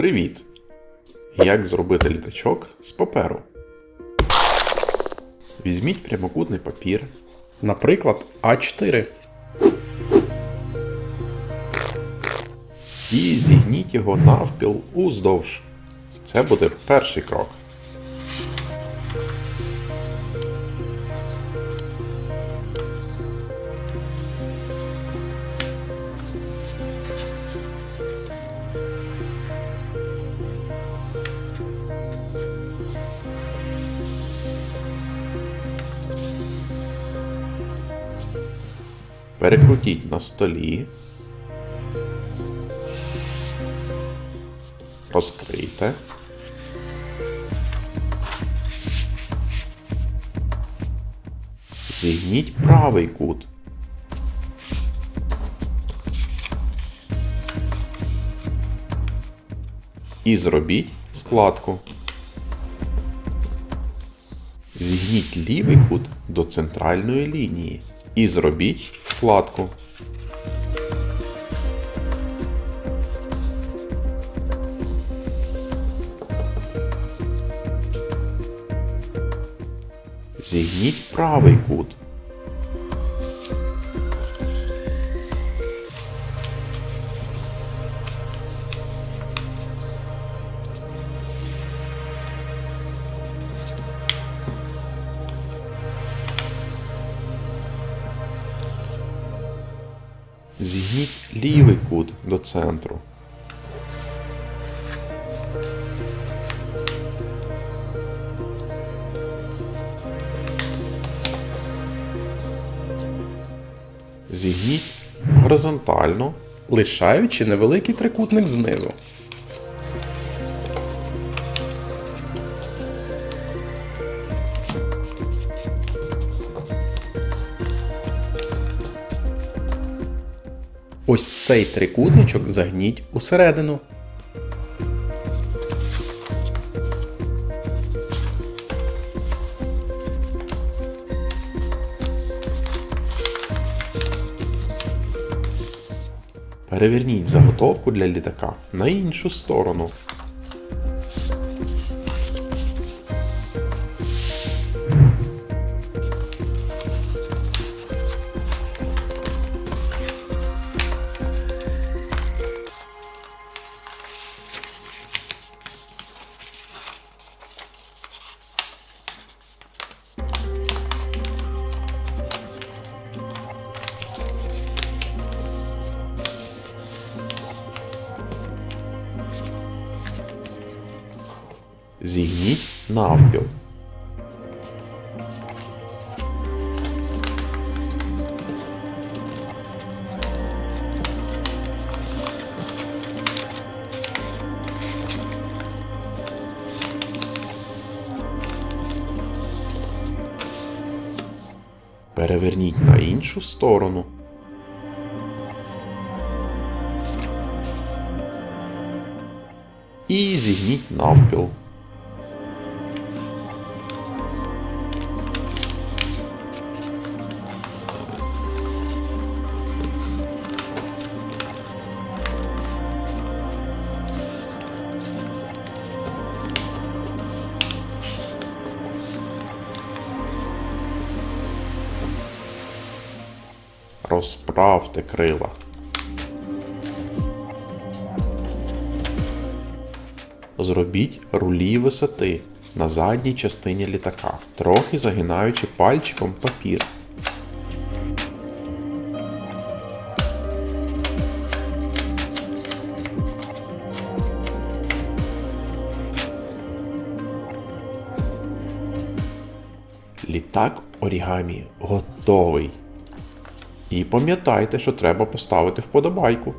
Привіт! Як зробити літачок з паперу? Візьміть прямокутний папір, Наприклад, А4. і зігніть його навпіл уздовж. Це буде перший крок. Перекрутіть на столі. Розкрийте. Зігніть правий кут. І зробіть складку. Зігніть лівий кут до центральної лінії. І зробіть складку. Зігніть правий кут. Зігніть лівий кут до центру. Зігніть горизонтально. лишаючи невеликий трикутник знизу. Ось цей трикутничок загніть усередину. Переверніть заготовку для літака на іншу сторону. Зігніть навпіл. Переверніть на іншу сторону. І зігніть навпіл. Розправте крила. Зробіть рулі висоти на задній частині літака, трохи загинаючи пальчиком папір. Літак орігамі готовий. І пам'ятайте, що треба поставити вподобайку.